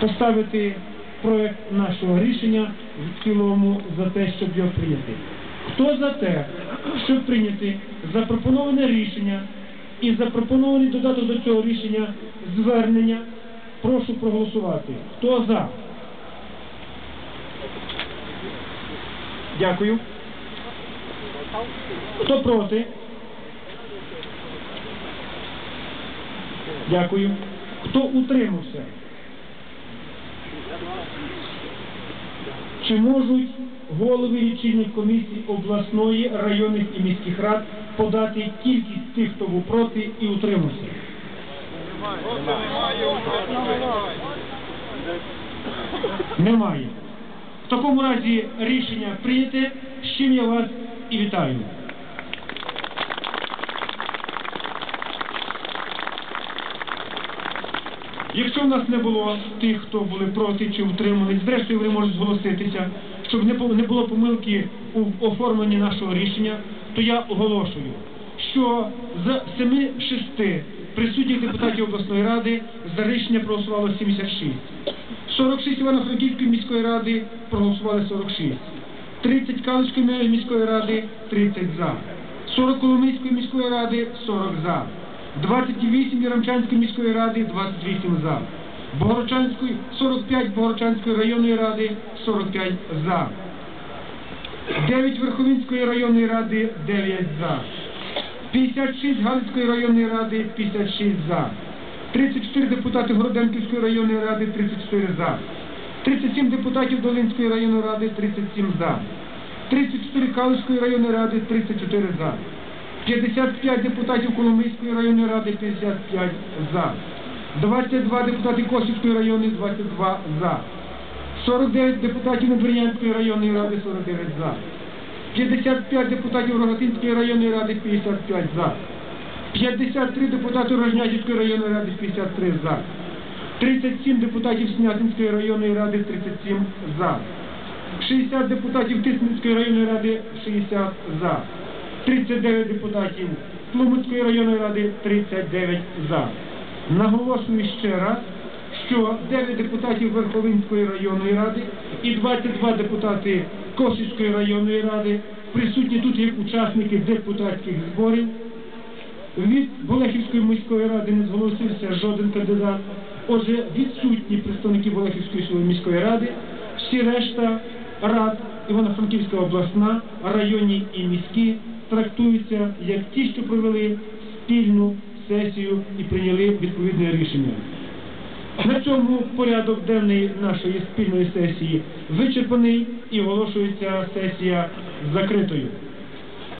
поставити проект нашого рішення в цілому за те, щоб його прийняти. Хто за те, щоб прийняти запропоноване рішення і запропонований додаток до цього рішення звернення, прошу проголосувати. Хто за? Дякую. Хто проти? Дякую. Хто утримався? Чи можуть голови лічильних комісій обласної, районних і міських рад подати кількість тих, хто був проти і утримався? Немає. В такому разі рішення прийняте, з чим я вас і вітаю. Якщо в нас не було тих, хто були проти чи утримані, зрештою вони можуть зголоситися, щоб не було помилки у оформленні нашого рішення, то я оголошую, що з 7-6 присутніх депутатів обласної ради за рішення проголосувало 76. 46 Івано-Франківської міської ради проголосували 46. 30 Калицької міської ради 30 за. 40 Коломийської міської ради 40 за. 28 Яремчанської міської ради 28 за. Богородчанської 45 Богородчанської районної ради 45 за. 9 Верховинської районної ради 9 за. 56 Галицької районної ради 56 за. 34 депутати Городенківської районної ради 34 за. 37 депутатів Долинської районної ради 37 за. 34 Калицької районної ради 34 за. 55 депутатів Коломийської районної ради 55 за. 22 депутати Косівської районної 22 за. 49 депутатів Надвірнянської районної ради 49 за. 55 депутатів Рогатинської районної ради 55 за. 53 депутати Рожнятівської районної ради 53 за. 37 депутатів Снятинської районної ради 37 за. 60 депутатів Тисменської районної ради 60 за. 39 депутатів Тлумацької районної ради 39 за. Наголошую ще раз, що 9 депутатів Верховинської районної ради і 22 депутати Косівської районної ради присутні тут як учасники депутатських зборів. Від Болехівської міської ради не зголосився жоден кандидат. Отже, відсутні представники Болехівської міської ради, всі решта рад Івано-Франківська обласна, районні і міські трактуються як ті, що провели спільну сесію і прийняли відповідне рішення. На цьому порядок денний нашої спільної сесії вичерпаний і оголошується сесія закритою.